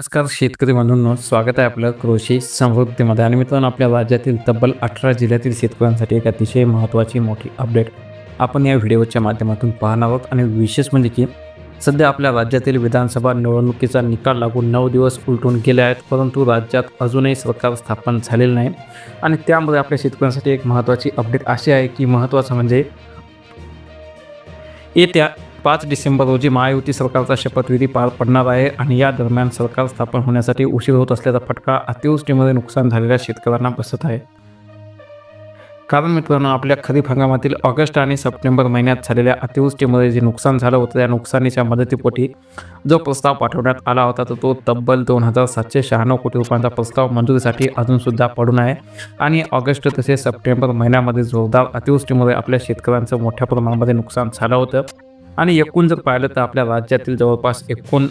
नमस्कार शेतकरी म्हणून स्वागत आहे आपलं कृषी समृद्धीमध्ये. आणि मित्रांनो आपल्या राज्यातील तब्बल अठरा जिल्ह्यातील शेतकऱ्यांसाठी एक अतिशय महत्त्वाची मोठी अपडेट आपण या व्हिडिओच्या माध्यमातून पाहणार आहोत. आणि विशेष म्हणजे की सध्या आपल्या राज्यातील विधानसभा निवडणुकीचा निकाल लागून नऊ दिवस उलटून गेले आहेत परंतु राज्यात अजूनही सरकार स्थापन झालेलं नाही. आणि त्यामुळे आपल्या शेतकऱ्यांसाठी एक महत्त्वाची अपडेट अशी आहे की महत्त्वाचं म्हणजे येत्या पाच डिसेंबर रोजी महायुती सरकारचा शपथविधी पार पडणार आहे आणि या दरम्यान सरकार स्थापन होण्यासाठी उशीर होत असल्याचा फटका अतिवृष्टीमध्ये नुकसान झालेल्या शेतकऱ्यांना बसत आहे. कारण मित्रांनो आपल्या खरीप हंगामातील ऑगस्ट आणि सप्टेंबर महिन्यात झालेल्या अतिवृष्टीमध्ये जे नुकसान झालं होतं त्या नुकसानीच्या मदतीपोटी जो प्रस्ताव पाठवण्यात आला होता तर तो तब्बल दोन हजार सातशे शहाण्णव कोटी रुपयांचा प्रस्ताव मंजुरीसाठी अजूनसुद्धा पडून आहे. आणि ऑगस्ट तसेच सप्टेंबर महिन्यामध्ये जोरदार अतिवृष्टीमुळे आपल्या शेतकऱ्यांचं मोठ्या प्रमाणामध्ये नुकसान झालं होतं. आणि एकूण जर पाहिलं तर आपल्या राज्यातील जवळपास एकूण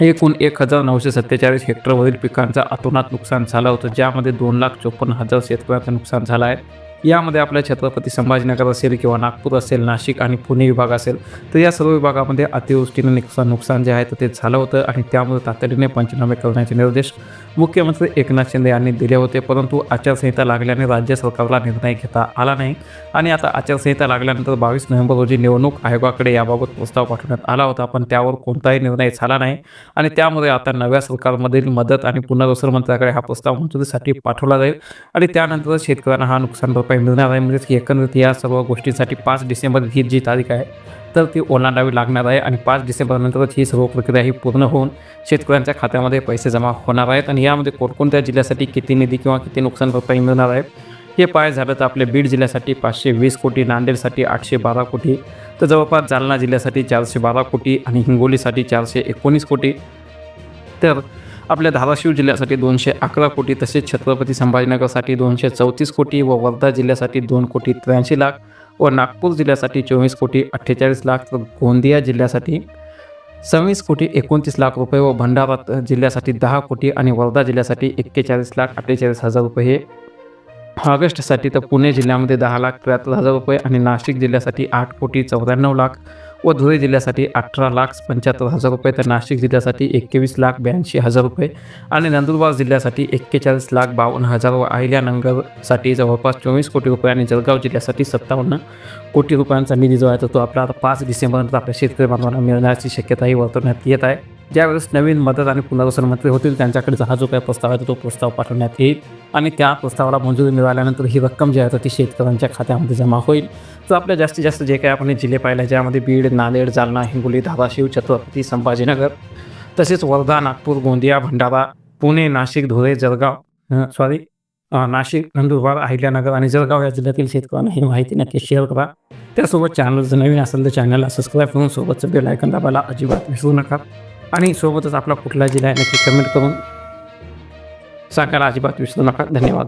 एकूण एक हजार नऊशे सत्तेचाळीस हेक्टरवरील पिकांचा अतोनात नुकसान झालं होतं. ज्यामध्ये दोन लाख चोपन्न हजार शेतकऱ्यांचं नुकसान झालं आहे. यामध्ये आपल्या छत्रपती संभाजीनगर असेल किंवा नागपूर असेल नाशिक आणि पुणे विभाग असेल तर या सर्व विभागामध्ये अतिवृष्टीने नुकसान नुकसान जे आहे तर ते झालं होतं आणि त्यामुळे तातडीने पंचनामे करण्याचे निर्देश मुख्यमंत्री एकनाथ शिंदे यांनी दिले होते. परंतु आचारसंहिता लागल्याने राज्य सरकारला निर्णय घेता आला नाही आणि आता आचारसंहिता लागल्यानंतर बावीस नोव्हेंबर रोजी निवडणूक आयोगाकडे याबाबत प्रस्ताव पाठवण्यात आला होता. पण त्यावर कोणताही निर्णय झाला नाही आणि त्यामुळे आता नव्या सरकारमधील मदत आणि पुनर्वसन मंत्र्याकडे हा प्रस्ताव मंजुरीसाठी पाठवला जाईल आणि त्यानंतर शेतकऱ्यांना हा नुकसान भरपाई मिळणार आहे म्हणजेच की एकंदरीत या सर्व गोष्टींसाठी पाच डिसेंबर ही जी तारीख आहे तर ती ओलांडावी लागणार आहे आणि पाच डिसेंबरनंतरच ही सर्व प्रक्रिया ही पूर्ण होऊन शेतकऱ्यांच्या खात्यामध्ये पैसे जमा होणार आहेत आणि यामध्ये कोणकोणत्या जिल्ह्यासाठी किती निधी किंवा किती नुकसान भरपाई मिळणार आहे हे पाय झालं तर आपल्या बीड जिल्ह्यासाठी पाचशे वीस कोटी नांदेडसाठी आठशे बारा कोटी तर जवळपास जालना जिल्ह्यासाठी चारशे बारा कोटी आणि हिंगोलीसाठी चारशे एकोणीस कोटी. तर आपल्या धाराशिव जिल्ह्यासाठी दोनशे अकरा कोटी तसेच छत्रपती संभाजीनगरसाठी दोनशे चौतीस कोटी व वर्धा जिल्ह्यासाठी दोन कोटी त्र्याऐंशी लाख व नागपूर जिल्ह्यासाठी चोवीस कोटी अठ्ठेचाळीस लाख तर गोंदिया जिल्ह्यासाठी सव्वीस कोटी एकोणतीस लाख रुपये व भंडारा जिल्ह्यासाठी दहा कोटी आणि वर्धा जिल्ह्यासाठी एक्केचाळीस लाख अठ्ठेचाळीस हजार रुपये. हे ऑगस्टसाठी तर पुणे जिल्ह्यामध्ये दहा लाख त्र्याहत्तर हजार रुपये आणि नाशिक जिल्ह्यासाठी आठ कोटी चौऱ्याण्णव लाख व धुळे जिल्ह्यासाठी अठरा लाख पंच्याहत्तर हजार रुपये तर नाशिक जिल्ह्यासाठी एकवीस लाख ब्याऐंशी हजार रुपये आणि नंदुरबार जिल्ह्यासाठी एक्केचाळीस लाख बावन्न हजार व अहिल्यानगरसाठी जवळपास चोवीस कोटी रुपये आणि जळगाव जिल्ह्यासाठी सत्तावन्न कोटी रुपयांचा निधी जो आहे तर तो आपला आता पाच डिसेंबरनंतर आपल्या शेतकरी बांधवांना मिळण्याची शक्यताही वर्तवण्यात येत आहे. ज्यावेळेस नवीन मदत आणि पुनर्वसन मंत्री होतील त्यांच्याकडे हा जो काही प्रस्ताव आहे तो प्रस्ताव पाठवण्यात येईल. आणि त्या प्रस्तावाला मंजुरी मिळाल्यानंतर ही रक्कम जी आहे तर ती शेतकऱ्यांच्या खात्यामध्ये जमा होईल. तर आपल्या जास्तीत जास्त जे काही आपण जिल्हे पाहिले ज्यामध्ये बीड नांदेड जालना हिंगोली धाराशिव छत्रपती संभाजीनगर तसेच वर्धा नागपूर गोंदिया भंडारा पुणे नाशिक धुळे जळगाव सॉरी नाशिक नंदुरबार अहिल्यानगर आणि जळगाव या जिल्ह्यातील शेतकऱ्यांना ही माहिती नक्की शेअर करा. त्यासोबत चॅनल जर नवीन असेल तर चॅनलला सबस्क्राईब करून सोबतचं बेल आयकन दाबायला अजिबात विसरू नका. आणि सोबतच आपला कुठला जिल्हा आहे नक्की कमेंट करून सांगायला अजिबात विसरू नका धन्यवाद